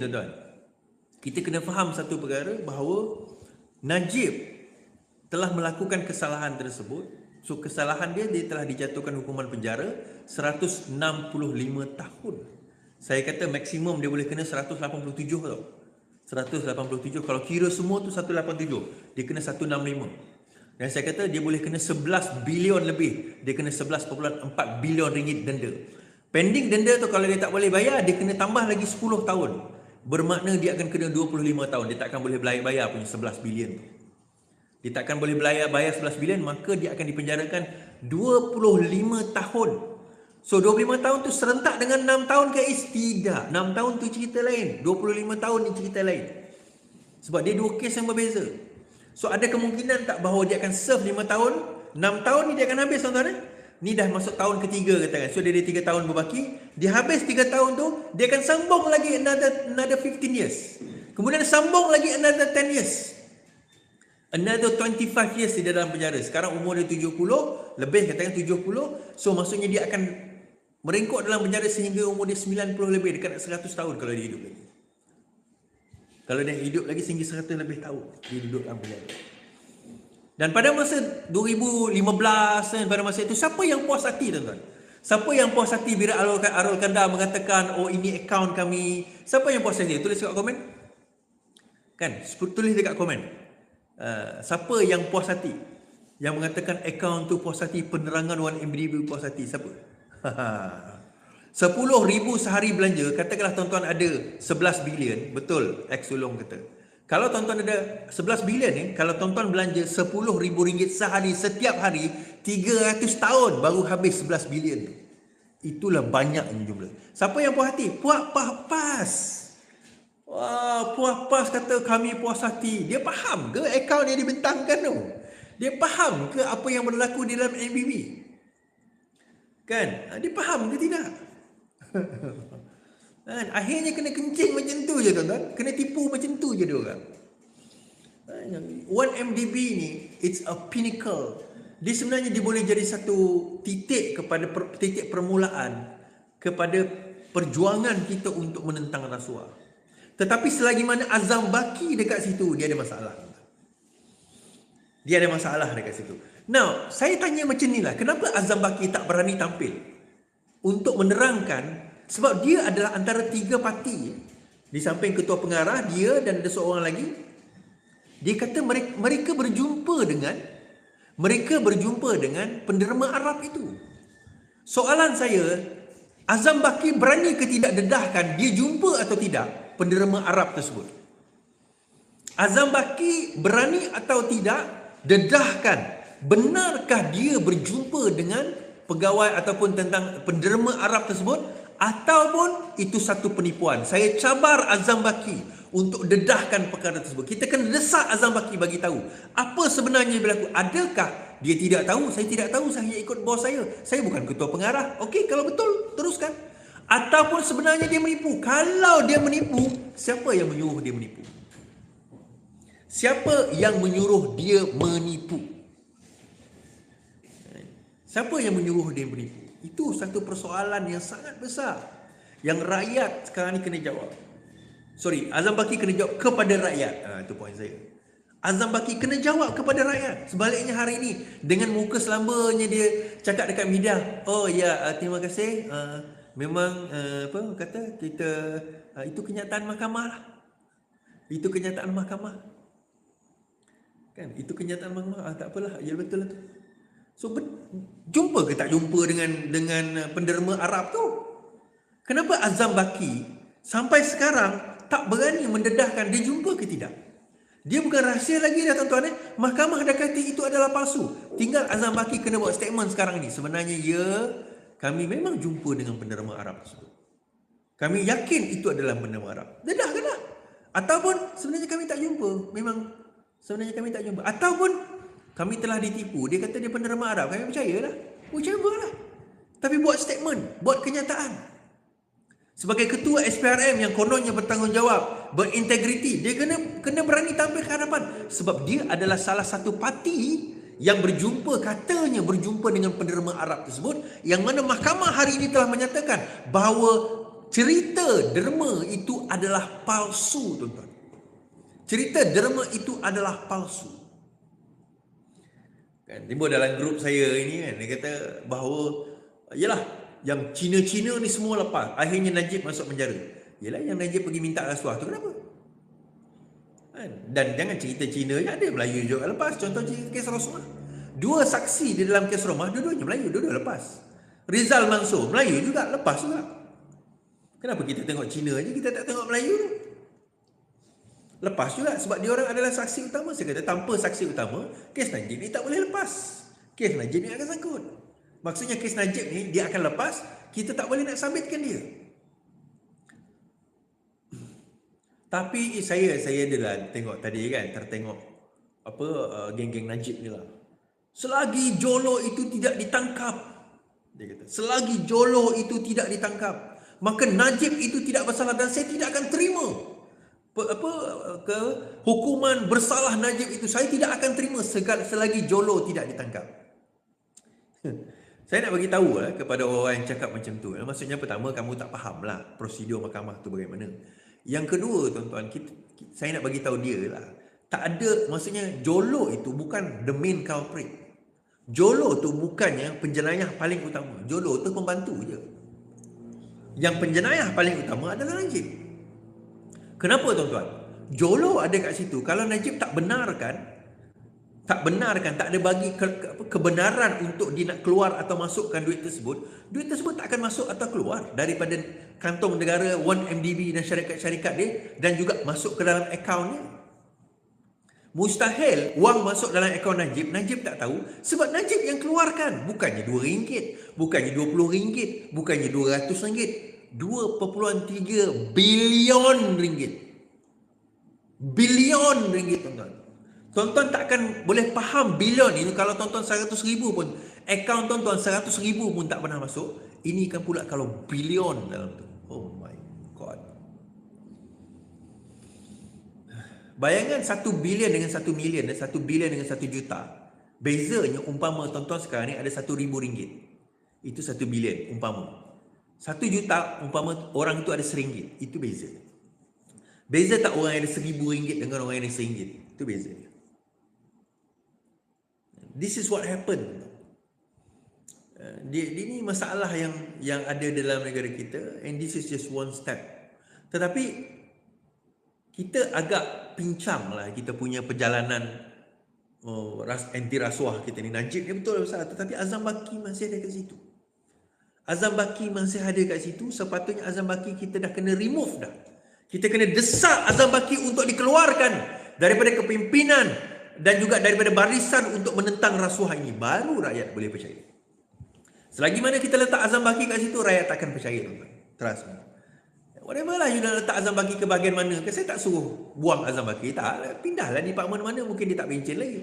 tuan-tuan, kita kena faham satu perkara bahawa Najib telah melakukan kesalahan tersebut. So kesalahan dia dia telah dijatuhkan hukuman penjara 165 tahun. Saya kata maksimum dia boleh kena 187 tau. 187 kalau kira semua tu 187, dia kena 165. Dan saya kata dia boleh kena 11 bilion lebih. Dia kena 11.4 bilion ringgit denda. Pending denda tu kalau dia tak boleh bayar, dia kena tambah lagi 10 tahun. Bermakna dia akan kena 25 tahun. Dia takkan boleh bayar, bayar punya 11 bilion tu. Dia takkan boleh bayar, bayar 11 bilion, maka dia akan dipenjarakan 25 tahun. So 25 tahun tu serentak dengan 6 tahun ke is? Tidak. 6 tahun tu cerita lain. 25 tahun ni cerita lain. Sebab dia dua kes yang berbeza. So ada kemungkinan tak bahawa dia akan serve 5 tahun, 6 tahun ni dia akan habis tuan-tuan eh? Ni dah masuk tahun ketiga katakan. So dia ada 3 tahun berbaki, dia habis 3 tahun tu, dia akan sambung lagi another another 15 years. Kemudian sambung lagi another 10 years. Another 25 years di dalam penjara. Sekarang umur dia 70, lebih katakan 70. So maksudnya dia akan meringkuk dalam penjara sehingga umur dia 90 lebih dekat 100 tahun kalau dia hidup lagi. Kalau dia hidup lagi sehingga 100 lebih tahun dia duduk dalam penjara. Dan pada masa 2015 dan pada masa itu siapa yang puas hati tuan-tuan? Siapa yang puas hati bila Arul, Arul Kanda mengatakan oh ini akaun kami? Siapa yang puas hati? Tulis dekat komen. Kan? Tulis dekat komen. Uh, siapa yang puas hati? Yang mengatakan akaun tu puas hati, penerangan 1MDB puas hati. Siapa? Sepuluh ribu sehari belanja, katakanlah tuan-tuan ada 11 bilion, betul, X Sulong kata. Kalau tuan-tuan ada 11 bilion ni, kalau tuan-tuan belanja 10 ribu ringgit sehari setiap hari, 300 tahun baru habis 11 bilion tu. Itulah banyaknya jumlah. Siapa yang puas hati? Pah pas. Wah, puas pas kata kami puas hati. Dia faham ke akaun yang dibentangkan tu? Dia faham ke apa yang berlaku di dalam MBB? Kan? Dia faham ke tidak? kan? Akhirnya kena kencing macam tu je tuan-tuan. Kena tipu macam tu je dia orang. 1MDB ni, it's a pinnacle. Dia sebenarnya dia boleh jadi satu titik kepada per, titik permulaan kepada perjuangan kita untuk menentang rasuah. Tetapi selagi mana azam baki dekat situ, dia ada masalah. Dia ada masalah dekat situ. Now, saya tanya macam ni lah. Kenapa Azam Baki tak berani tampil? Untuk menerangkan sebab dia adalah antara tiga parti. Di samping ketua pengarah, dia dan ada seorang lagi. Dia kata mereka, mereka berjumpa dengan mereka berjumpa dengan penderma Arab itu. Soalan saya, Azam Baki berani ke tidak dedahkan dia jumpa atau tidak penderma Arab tersebut? Azam Baki berani atau tidak dedahkan benarkah dia berjumpa dengan pegawai ataupun tentang penderma Arab tersebut ataupun itu satu penipuan. Saya cabar Azam Baki untuk dedahkan perkara tersebut. Kita kena desak Azam Baki bagi tahu apa sebenarnya berlaku. Adakah dia tidak tahu? Saya tidak tahu. Saya ikut bos saya. Saya bukan ketua pengarah. Okey, kalau betul teruskan. Ataupun sebenarnya dia menipu. Kalau dia menipu, siapa yang menyuruh dia menipu? Siapa yang menyuruh dia menipu? Siapa yang menyuruh dia menipu? Itu satu persoalan yang sangat besar yang rakyat sekarang ni kena jawab. Sorry, Azam Baki kena jawab kepada rakyat. Ha, itu poin saya. Azam Baki kena jawab kepada rakyat. Sebaliknya hari ini dengan muka selambanya dia cakap dekat media, "Oh ya, uh, terima kasih. Uh, memang uh, apa kata kita uh, itu kenyataan mahkamah lah. Itu kenyataan mahkamah." Kan? Itu kenyataan mahkamah. Ah, tak apalah, ya betul lah tu. So jumpa ke tak jumpa dengan dengan uh, penderma Arab tu? Kenapa Azam Baki sampai sekarang tak berani mendedahkan dia jumpa ke tidak? Dia bukan rahsia lagi dah tuan-tuan eh. Mahkamah dah kata itu adalah palsu. Tinggal Azam Baki kena buat statement sekarang ni. Sebenarnya ya, kami memang jumpa dengan penderma Arab tersebut. Kami yakin itu adalah penderma Arab. Dedahkanlah. Ataupun sebenarnya kami tak jumpa. Memang sebenarnya kami tak jumpa. Ataupun kami telah ditipu. Dia kata dia penerima Arab. Kami percayalah. Percayalah. Tapi buat statement. Buat kenyataan. Sebagai ketua SPRM yang kononnya bertanggungjawab, berintegriti, dia kena kena berani tampil ke hadapan. Sebab dia adalah salah satu parti yang berjumpa, katanya berjumpa dengan penerima Arab tersebut, yang mana mahkamah hari ini telah menyatakan bahawa cerita derma itu adalah palsu tuan-tuan. Cerita derma itu adalah palsu. Kan timbul dalam grup saya ini kan dia kata bahawa yalah yang Cina-Cina ni semua lepas. Akhirnya Najib masuk penjara. Yalah yang Najib pergi minta rasuah tu kenapa? Kan? Dan jangan cerita Cina je ada Melayu juga lepas. Contoh cerita kes Rasulullah. Dua saksi di dalam kes rumah dua-duanya Melayu, dua-dua lepas. Rizal Mansur, Melayu juga lepas juga. Kenapa kita tengok Cina je kita tak tengok Melayu tu? Lepas juga sebab dia orang adalah saksi utama. Saya kata tanpa saksi utama, kes Najib ni tak boleh lepas. Kes Najib ni akan sangkut. Maksudnya kes Najib ni dia akan lepas, kita tak boleh nak sabitkan dia. Tapi saya saya adalah tengok tadi kan, tertengok apa uh, geng-geng Najib ni lah. Selagi Jolo itu tidak ditangkap, dia kata, selagi Jolo itu tidak ditangkap, maka Najib itu tidak bersalah dan saya tidak akan terima apa ke hukuman bersalah Najib itu saya tidak akan terima selagi Jolo tidak ditangkap. saya nak bagi tahu lah kepada orang yang cakap macam tu. Maksudnya pertama kamu tak faham lah prosedur mahkamah tu bagaimana. Yang kedua tuan-tuan, kita, saya nak bagi tahu dia lah. Tak ada, maksudnya Jolo itu bukan the main culprit. Jolo tu bukannya penjenayah paling utama. Jolo tu pembantu je. Yang penjenayah paling utama adalah Najib. Kenapa tuan-tuan? Jolo ada kat situ. Kalau Najib tak benarkan, tak benarkan, tak ada bagi ke, ke, kebenaran untuk dia nak keluar atau masukkan duit tersebut, duit tersebut tak akan masuk atau keluar daripada kantong negara 1MDB dan syarikat-syarikat dia dan juga masuk ke dalam akaunnya. Mustahil wang masuk dalam akaun Najib, Najib tak tahu sebab Najib yang keluarkan. Bukannya RM2, bukannya RM20, bukannya RM200. 2.3 bilion ringgit. Bilion ringgit tuan-tuan. Tuan-tuan takkan boleh faham bilion ini kalau tuan-tuan 100 ribu pun. Akaun tuan-tuan 100 ribu pun tak pernah masuk. Ini kan pula kalau bilion dalam tu. Oh my god. Bayangkan 1 bilion dengan 1 million dan 1 bilion dengan 1 juta. Bezanya umpama tuan-tuan sekarang ni ada 1 ribu ringgit. Itu 1 bilion umpama. Satu juta umpama orang itu ada seringgit. Itu beza. Beza tak orang yang ada seribu ringgit dengan orang yang ada seringgit. Itu beza. This is what happened. Uh, dia, dia ni masalah yang yang ada dalam negara kita and this is just one step. Tetapi kita agak pincang lah kita punya perjalanan oh, ras, anti rasuah kita ni. Najib ni betul besar tetapi Azam Baki masih ada kat situ. Azam Baki masih ada kat situ, sepatutnya Azam Baki kita dah kena remove dah. Kita kena desak Azam Baki untuk dikeluarkan daripada kepimpinan dan juga daripada barisan untuk menentang rasuah ini. Baru rakyat boleh percaya. Selagi mana kita letak Azam Baki kat situ, rakyat takkan percaya. Trust me. Whatever lah you nak letak Azam Baki ke bahagian mana. Kan saya tak suruh buang Azam Baki. Tak. Pindahlah di department mana mungkin dia tak pencen lagi.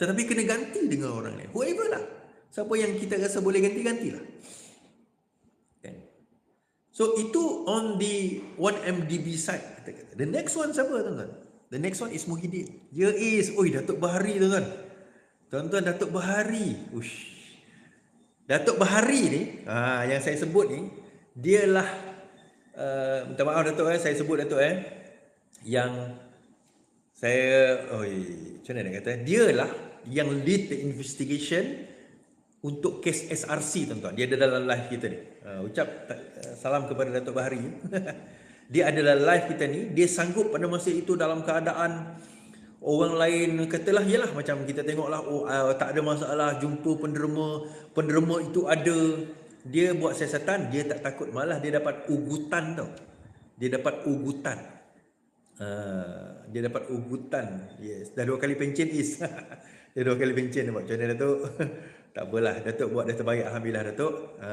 Tetapi kena ganti dengan orang lain. Whoever lah. Siapa yang kita rasa boleh ganti, gantilah. So itu on the 1MDB side. The next one siapa tuan-tuan? The next one is Muhyiddin. Dia is, oi Datuk Bahari tuan-tuan. Tuan-tuan Datuk Bahari. Ush. Datuk Bahari ni, ha, yang saya sebut ni, dialah, uh, minta maaf Datuk eh, saya sebut Datuk eh, yang saya, oi, macam mana nak kata, dialah yang lead the investigation untuk kes SRC tuan-tuan. Dia ada dalam live kita ni. Uh, ucap uh, salam kepada Datuk Bahari. dia adalah live kita ni. Dia sanggup pada masa itu dalam keadaan orang lain katalah yalah macam kita tengoklah oh, uh, tak ada masalah jumpa penderma penderma itu ada. Dia buat siasatan dia tak takut. Malah dia dapat ugutan tau. Dia dapat ugutan. Uh, dia dapat ugutan. Yes. Dah dua kali pencen is. Dia dua kali pencen buat. Mana tu tak apalah Datuk buat dah terbaik Alhamdulillah Datuk. Ha,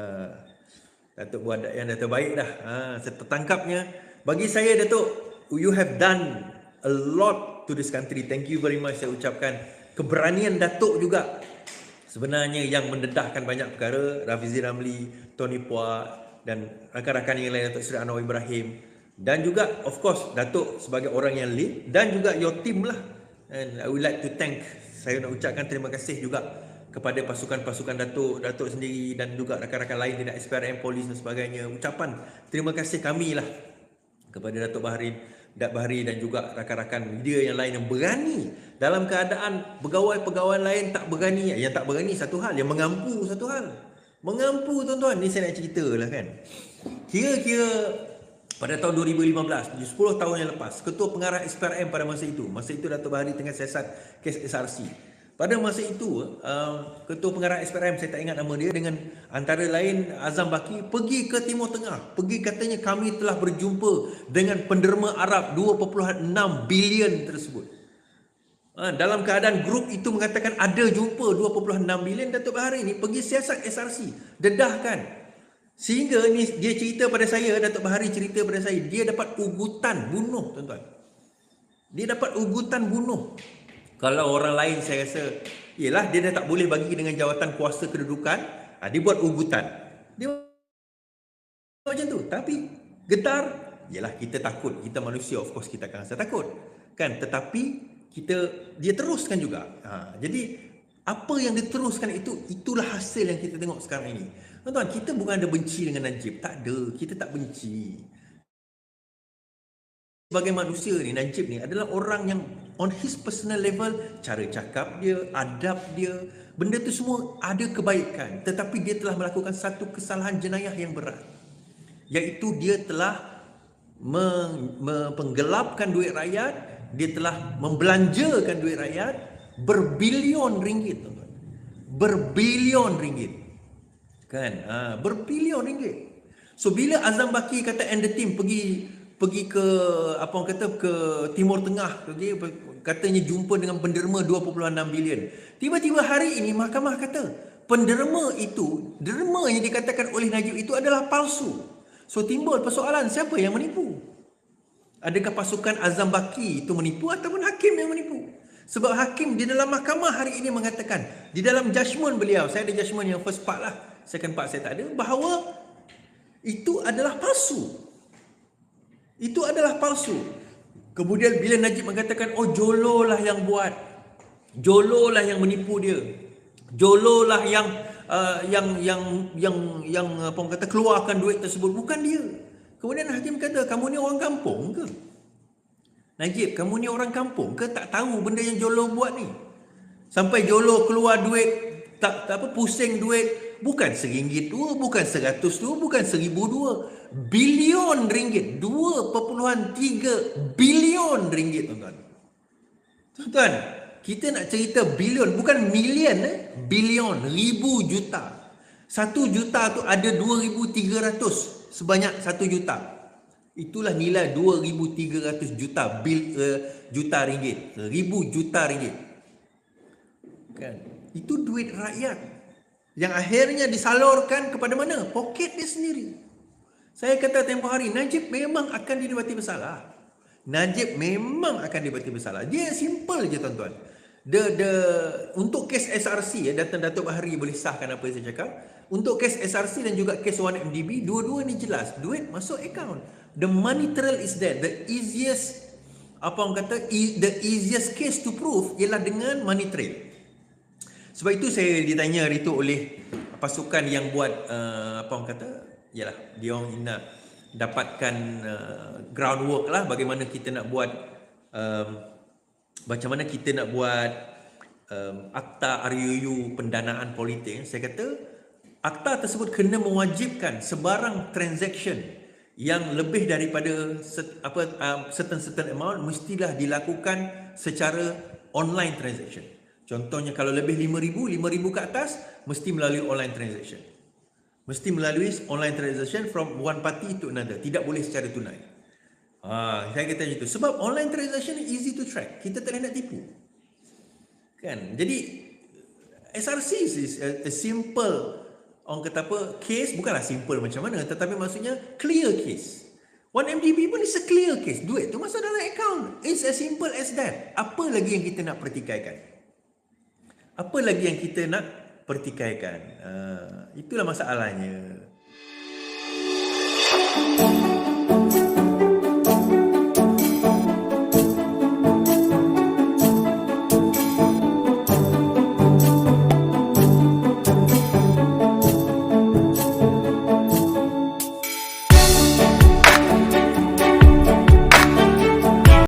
Datuk buat yang terbaik dah. Ha, tertangkapnya bagi saya Datuk you have done a lot to this country. Thank you very much saya ucapkan. Keberanian Datuk juga. Sebenarnya yang mendedahkan banyak perkara Rafizi Ramli Tony Pua dan rakan-rakan yang lain Datuk Seri Anwar Ibrahim. Dan juga of course Datuk sebagai orang yang lead dan juga your team lah. And I would like to thank saya nak ucapkan terima kasih juga kepada pasukan-pasukan Datuk Datuk sendiri dan juga rakan-rakan lain tidak SPRM polis dan sebagainya. Ucapan terima kasih kami lah kepada Datuk Bahari Dak Bahari dan juga rakan-rakan media yang lain yang berani dalam keadaan pegawai-pegawai lain tak berani. Yang tak berani satu hal yang mengampu satu hal. Mengampu tuan-tuan. Ni saya nak cerita lah kan. Kira-kira pada tahun 2015, 10 tahun yang lepas, Ketua Pengarah SPRM pada masa itu, masa itu Datuk Bahari tengah siasat kes SRC. Pada masa itu, uh, Ketua Pengarah SPRM, saya tak ingat nama dia, dengan antara lain Azam Baki, pergi ke Timur Tengah. Pergi katanya kami telah berjumpa dengan penderma Arab 2.6 bilion tersebut. Uh, dalam keadaan grup itu mengatakan ada jumpa 2.6 bilion, Datuk Bahari ini pergi siasat SRC. Dedahkan. Sehingga ni dia cerita pada saya, Datuk Bahari cerita pada saya, dia dapat ugutan bunuh, tuan-tuan. Dia dapat ugutan bunuh. Kalau orang lain saya rasa, ialah dia dah tak boleh bagi dengan jawatan kuasa kedudukan, ha, dia buat ugutan. Dia macam tu. Tapi getar, ialah kita takut. Kita manusia, of course kita akan rasa takut. Kan? Tetapi kita dia teruskan juga. Ha, jadi apa yang diteruskan itu, itulah hasil yang kita tengok sekarang ini. Tuan-tuan, kita bukan ada benci dengan Najib. Tak ada. Kita tak benci. Sebagai manusia ni, Najib ni adalah orang yang on his personal level, cara cakap dia, adab dia, benda tu semua ada kebaikan. Tetapi dia telah melakukan satu kesalahan jenayah yang berat. Iaitu dia telah menggelapkan duit rakyat, dia telah membelanjakan duit rakyat berbilion ringgit. Berbilion ringgit kan ha, berbilion ringgit so bila Azam Baki kata and the team pergi pergi ke apa orang kata ke timur tengah okay, katanya jumpa dengan penderma 2.6 bilion. Tiba-tiba hari ini mahkamah kata penderma itu derma yang dikatakan oleh Najib itu adalah palsu. So timbul persoalan siapa yang menipu? Adakah pasukan Azam Baki itu menipu ataupun hakim yang menipu? Sebab hakim di dalam mahkamah hari ini mengatakan di dalam judgement beliau saya ada judgement yang first part lah second part saya tak ada bahawa itu adalah palsu itu adalah palsu. Kemudian bila Najib mengatakan oh Jolo lah yang buat. Jolo lah yang menipu dia. Jolo lah yang uh, yang yang yang yang apa orang kata keluarkan duit tersebut. Bukan dia. Kemudian hakim kata kamu ni orang kampung ke? Najib kamu ni orang kampung ke? Tak tahu benda yang Jolo buat ni. Sampai Jolo keluar duit tak, tak apa pusing duit bukan seringgit dua, bukan seratus dua, bukan seribu dua. Bilion ringgit. Dua perpuluhan tiga bilion ringgit, tuan-tuan. Tuan-tuan, kita nak cerita bilion, bukan milion, eh? bilion, ribu juta. Satu juta tu ada dua ribu tiga ratus, sebanyak satu juta. Itulah nilai dua ribu tiga ratus juta bil uh, juta ringgit. Ribu juta ringgit. Kan? Itu duit rakyat yang akhirnya disalurkan kepada mana? Poket dia sendiri. Saya kata tempoh hari, Najib memang akan didapati bersalah. Najib memang akan didapati bersalah. Dia simple je tuan-tuan. The, the, untuk kes SRC, ya, datang Datuk Bahari boleh sahkan apa yang saya cakap. Untuk kes SRC dan juga kes 1MDB, dua-dua ni jelas. Duit masuk account. The money trail is there. The easiest, apa orang kata, e, the easiest case to prove ialah dengan money trail. Sebab itu saya ditanya hari itu oleh pasukan yang buat uh, apa orang kata, yalah, dia orang nak dapatkan uh, groundwork lah bagaimana kita nak buat um, macam mana kita nak buat um, akta RUU pendanaan politik. Saya kata akta tersebut kena mewajibkan sebarang transaction yang lebih daripada set, apa um, certain certain amount mestilah dilakukan secara online transaction. Contohnya kalau lebih 5000, 5000 ke atas mesti melalui online transaction. Mesti melalui online transaction from one party to another. Tidak boleh secara tunai. Ha, saya kata itu. Sebab online transaction easy to track. Kita tak nak tipu. Kan? Jadi SRC is a, a simple orang kata apa case bukanlah simple macam mana tetapi maksudnya clear case. One MDB pun is a clear case. Duit tu masuk dalam account. It's as simple as that. Apa lagi yang kita nak pertikaikan? Apa lagi yang kita nak pertikaikan? Uh, itulah masalahnya